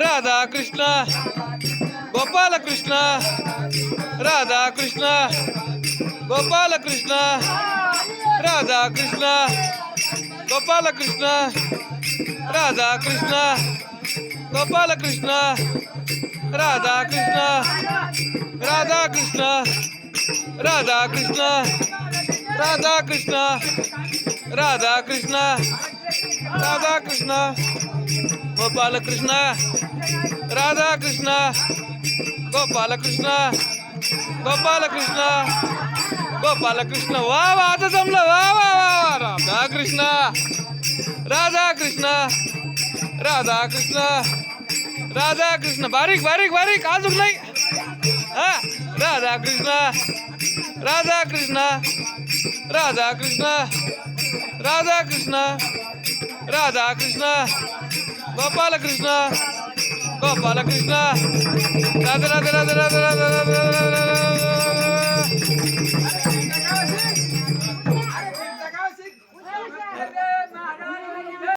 రాధాకృష్ణ గోపాలకృష్ణ రాధాకృష్ణ గోపాలకృష్ణ రాధాకృష్ణ గోపాలకృష్ణ రాధాకృష్ణ గోపాలకృష్ణ రాధాకృష్ణ రాధాకృష్ణ రాధాకృష్ణ రాధాకృష్ణ రాధాకృష్ణ कृष्णा गोपाल कृष्णा राधा कृष्णा गोपाल कृष्णा गोपाल कृष्णा गोपाल कृष्ण वाह वा, आता जमलं. वा वा वा वा राधा कृष्णा राधा कृष्णा राधा कृष्णा राधा कृष्ण बारीक बारीक बारीक, अजून नाही. हा राधा कृष्णा राधा कृष्णा राधा कृष्णा राधा कृष्णा రాధాకృష్ణ గోపాలకృష్ణ గోపాలకృష్ణ. రాధ రాధ రాధ రాధ రాధ.